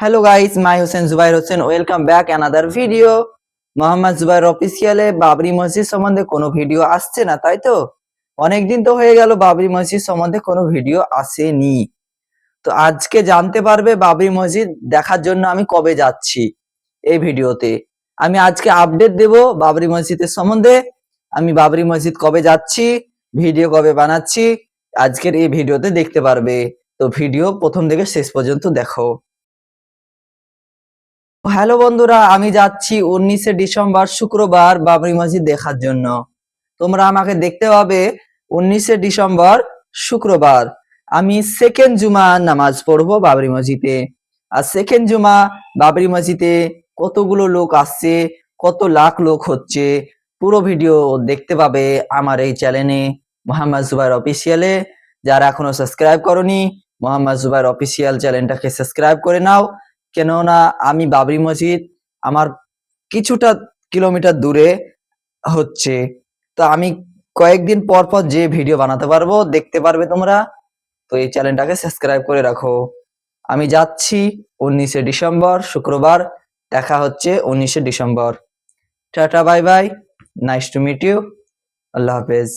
Hello guys my Hossain Zubair Hossain welcome back another video Mohammad Zubair অফিসিয়ালে Babri Masjid সম্বন্ধে কোনো video আসছে না, তাই তো? অনেকদিন তো হয়ে গেল, বাবরি মসজিদ সম্বন্ধে কোনো ভিডিও আসেনি। তো আজকে জানতে পারবে বাবরি মসজিদ দেখার জন্য আমি কবে যাচ্ছি এই ভিডিওতে আমি আজকে আপডেট দেব বাবরি মসজিদের সম্বন্ধে। আমি বাবরি মসজিদ কবে যাচ্ছি ভিডিও কবে বানাচ্ছি, আজকের এই ভিডিওতে দেখতে পারবে। তো ভিডিও প্রথম থেকে শেষ পর্যন্ত দেখো। হ্যালো বন্ধুরা, আমি যাচ্ছি উনিশে ডিসেম্বর শুক্রবার বাবরি মসজিদ দেখার জন্য। তোমরা আমাকে দেখতে পাবে উনিশে ডিসেম্বর শুক্রবার। আমি সেকেন্ড জুমা নামাজ পড়ব বাবরি মসজিদে। আর সেকেন্ড জুমা বাবরি মসজিদে কতগুলো লোক আসছে, কত লাখ লোক হচ্ছে, পুরো ভিডিও দেখতে পাবে আমার এই চ্যানেলে মোহাম্মদ জুবাইর অফিসিয়ালে যারা এখনও সাবস্ক্রাইব করনি, মোহাম্মদ জুবাইর অফিসিয়াল চ্যানেলটাকে সাবস্ক্রাইব করে নাও। কেননা আমি বাবরি মসজিদ আমার কিছুটা কিলোমিটার দূরে হচ্ছে। তো আমি কয়েকদিন পর পর যে ভিডিও বানাতে পারব, দেখতে পারবে তোমরা। তো এই চ্যানেলটাকে সাবস্ক্রাইব করে রাখো। আমি যাচ্ছি উনিশে ডিসেম্বর, শুক্রবার। দেখা হচ্ছে উনিশে December. Tata, bye bye. Nice to meet you আল্লাহ হাফেজ।